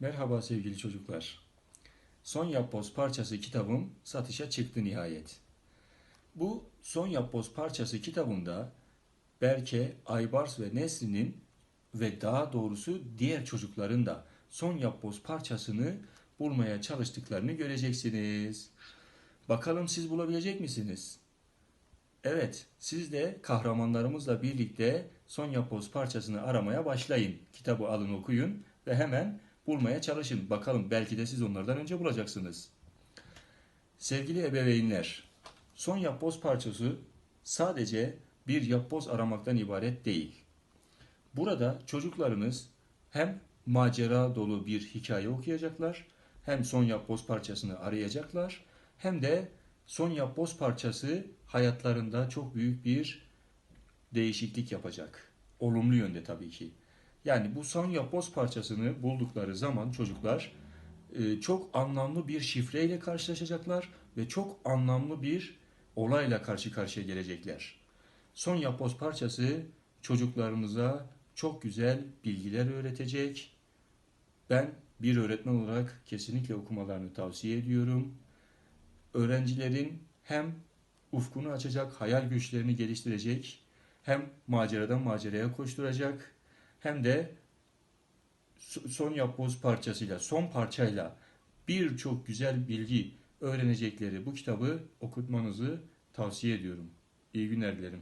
Merhaba sevgili çocuklar. Son Yapboz parçası kitabım satışa çıktı nihayet. Bu Son Yapboz parçası kitabımda Berke, Aybars ve Nesrin'in ve daha doğrusu diğer çocukların da Son Yapboz parçasını bulmaya çalıştıklarını göreceksiniz. Bakalım siz bulabilecek misiniz? Evet, siz de kahramanlarımızla birlikte Son Yapboz parçasını aramaya başlayın. Kitabı alın okuyun ve hemen bulmaya çalışın. Bakalım belki de siz onlardan önce bulacaksınız. Sevgili ebeveynler, son yapboz parçası sadece bir yapboz aramaktan ibaret değil. Burada çocuklarınız hem macera dolu bir hikaye okuyacaklar, hem son yapboz parçasını arayacaklar, hem de son yapboz parçası hayatlarında çok büyük bir değişiklik yapacak. Olumlu yönde tabii ki. Yani bu son yapboz parçasını buldukları zaman çocuklar e, çok anlamlı bir şifreyle karşılaşacaklar ve çok anlamlı bir olayla karşı karşıya gelecekler. Son yapboz parçası çocuklarınıza çok güzel bilgiler öğretecek. Ben bir öğretmen olarak kesinlikle okumalarını tavsiye ediyorum. Öğrencilerin hem ufkunu açacak, hayal güçlerini geliştirecek, hem maceradan maceraya koşturacak, hem de so- son yapboz parçasıyla, son parçayla birçok güzel bilgi öğrenecekleri bu kitabı okutmanızı tavsiye ediyorum. İyi günler dilerim.